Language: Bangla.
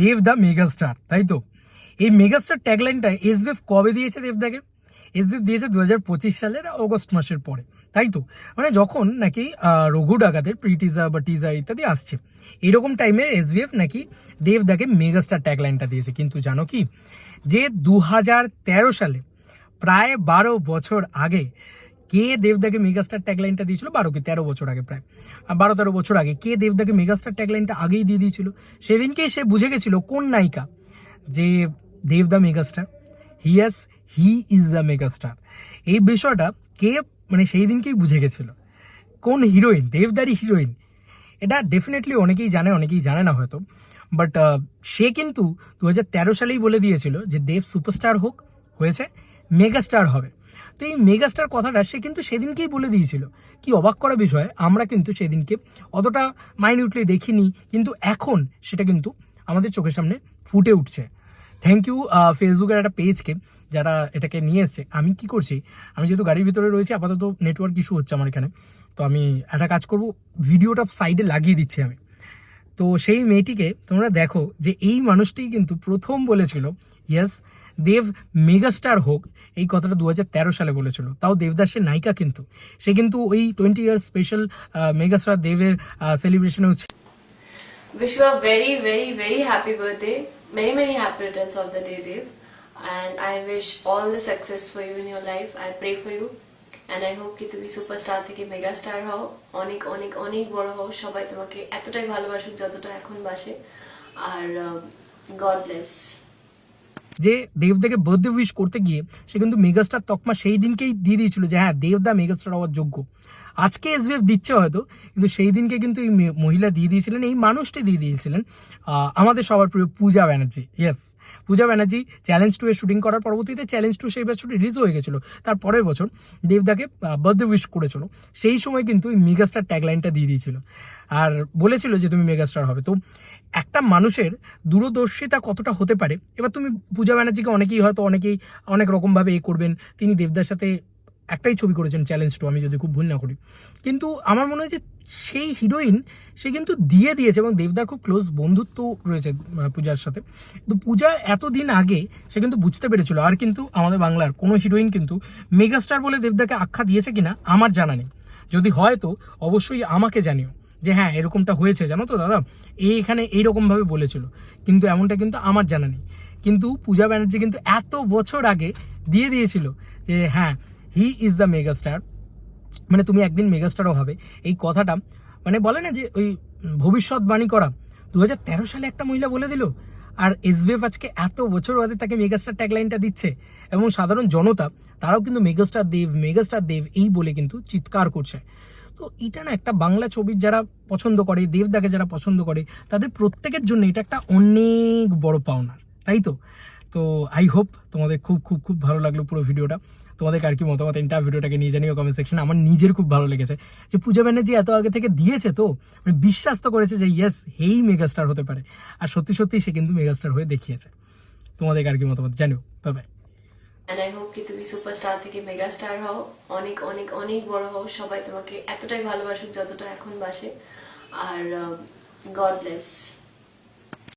দেব দ্য মেগাস্টার, তাই তো? এই মেগাস্টার ট্যাগলাইনটা এসবিএফ কবে দিয়েছে দেবদাকে এসবিএফ দিয়েছে দু হাজার পঁচিশ সালের অগস্ট মাসের পরে, তাই তো? মানে যখন নাকি রঘু ডাকাতের প্রি টিজার বা টিজার ইত্যাদি আসছে, এরকম টাইমে এসবিএফ নাকি দেবদাকে মেগাস্টার ট্যাগলাইনটা দিয়েছে। কিন্তু জানো কি? যে দু হাজার তেরো সালে, প্রায় বারো বছর আগে কে দেবদাকে মেগাস্টার ট্যাগলাইনটা দিয়েছিল? বারো কি তেরো বছর আগে প্রায়। বারো, তেরো বছর আগে কে দেবদাকে মেগাস্টার ট্যাগলাইনটা আগেই দিয়ে দিয়েছিল? সেদিনকেই সে বুঝে গেছিল কোন নায়িকা যে Dev the megastar he's he is the megastar এই বিষয়টা কে মানে সেই দিনকেই বুঝে গেছিল। কোন হিরোইন, দেবদারি হিরোইন? এটা ডেফিনেটলি অনেকেই জানে অনেকেই জানে না হয়তো। বাট সে কিন্তু দু হাজার তেরো সালেই বলে দিয়েছিল যে দেব সুপারস্টার হোক, হয়েছে মেগাস্টার হবে। তো এই মেগাস্টার কথাটা সে কিন্তু সেদিনকেই বলে দিয়েছিল। কি অবাক করা বিষয়, আমরা কিন্তু সেদিনকে অতটা মাইনিউটলি দেখিনি, কিন্তু এখন সেটা কিন্তু আমাদের চোখের সামনে ফুটে উঠছে। থ্যাংক ইউ ফেসবুকের একটা পেজকে যারা এটাকে নিয়ে এসছে। আমি কি করছি, আমি যেহেতু গাড়ির ভিতরে রয়েছি, আপাতত নেটওয়ার্ক ইস্যু হচ্ছে আমার এখানে। তো আমি একটা কাজ করব ভিডিওটা সাইডে লাগিয়ে দিচ্ছি আমি। তো সেই মেয়েটিকে তোমরা দেখো যে এই মানুষটি কিন্তু প্রথম বলেছিল ইয়েস দেব মেগাস্টার হোক এই কথাটা দু হাজার তেরো সালে বলেছিল তাও দেবদাসের নায়িকা কিন্তু সে কিন্তু ওই টোয়েন্টি ইয়ার স্পেশাল মেগাস্টার দেবের সেলিব্রেশনে Wish you a very, very, very happy birthday. Many, many happy returns of the day, Dev. And I wish all the success for you in your life. I pray for you. And I hope কি তুমি সুপারস্টার থেকে মেগাস্টার হও অনেক অনেক অনেক বড় হও সবাই তোমাকে এতটাই ভালোবাসুক যতটা এখন বাসে আর গড ব্লেস যে দেবদাকে বার্থডে উইশ করতে গিয়ে সে কিন্তু মেগাস্টার তকমা সেই দিনকেই দিয়ে দিয়েছিল যে হ্যাঁ দেবদা মেগাস্টার হওয়ার যোগ্য। আজকে এসবিএফ দিচ্ছে হয়তো, কিন্তু সেই দিনকে কিন্তু এই মহিলা দিয়ে দিয়েছিলেন, এই মানুষটি দিয়ে দিয়েছিলেন আমাদের সবার প্রিয় Puja Banerjee. Yes Puja Banerjee challenge two এর শুটিং করার পরবর্তীতে চ্যালেঞ্জ টু সেই বছর রিলিজ হয়ে গেছিল। তার পরের বছর দেবদাকে বার্থডে উইশ করেছিল। সেই সময় কিন্তু এই মেগাস্টার ট্যাগলাইনটা দিয়ে দিয়েছিল। আর বলেছিল যে তুমি মেগাস্টার হবে। তো একটা মানুষের দূরদর্শিতা কতটা হতে পারে? এবার তুমি পূজা ব্যানার্জিকে অনেকেই হয়তো অনেকেই অনেক রকমভাবে এ করবেন। তিনি দেবদার সাথে একটাই ছবি করেছেন চ্যালেঞ্জ টু আমি যদি খুব ভুল না করি। কিন্তু আমার মনে হয় যে সেই হিরোইন সে কিন্তু দিয়ে দিয়েছে এবং দেবদার খুব ক্লোজ বন্ধুত্ব রয়েছে পূজার সাথে। তো পূজা এতদিন আগে সে কিন্তু বুঝতে পেরেছিল, আর কিন্তু আমাদের বাংলার কোনো হিরোইন কিন্তু মেগাস্টার বলে দেবদাকে আখ্যা দিয়েছে কিনা, আমার জানা নেই। যদি হয় তো অবশ্যই আমাকে জানিও। যে হ্যাঁ এরকমটা হয়েছে, জানো তো দাদা? এই এখানে এইরকমভাবে বলেছিল। কিন্তু এমনটা কিন্তু আমার জানা নেই। কিন্তু পূজা ব্যানার্জি কিন্তু এত বছর আগে দিয়ে দিয়েছিল যে হ্যাঁ হি ইজ দ্য মেগাস্টার মানে তুমি একদিন মেগাস্টারও হবে। এই কথাটা মানে বলে না যে, ওই ভবিষ্যৎবাণী করা। দু হাজার তেরো সালে একটা মহিলা বলে দিল, আর এসবিএফ আজকে এত বছর বাদে তাকে মেগাস্টার ট্যাগলাইনটা দিচ্ছে। এবং সাধারণ জনতা, তারাও কিন্তু মেগাস্টার দেব মেগাস্টার দেব, এই বলে কিন্তু চিৎকার করছে। তো এটা না একটা বাংলা ছবির যারা পছন্দ করে, দেবদাকে যারা পছন্দ করে, তাদের প্রত্যেকের জন্য এটা একটা অনেক বড় পাওনা তাই তো? তো আই হোপ তোমাদের খুব খুব খুব ভালো লাগল পুরো ভিডিওটা। তোমাদের আর কি মতামত? এন্টার ভিডিওটাকে নিয়ে জানিও কমেন্ট সেকশনে আমার নিজের খুব ভালো লেগেছে। যে পূজা ব্যানার্জি এত আগে থেকে দিয়েছে তো মানে বিশ্বাস তো করেছে যে ইয়েস হেই মেগাস্টার হতে পারে। আর সত্যি সত্যি সে কিন্তু মেগাস্টার হয়ে দেখিয়েছে। তোমাদের আর কি মতামত? জানিও। বাই অ্যান্ড আই হোপ কি তুমি সুপারস্টার থেকে মেগাস্টার হও। অনেক অনেক অনেক বড় হও। সবাই তোমাকে এতটাই ভালোবাসুক যতটা এখন বাসে। আর গড ব্লেস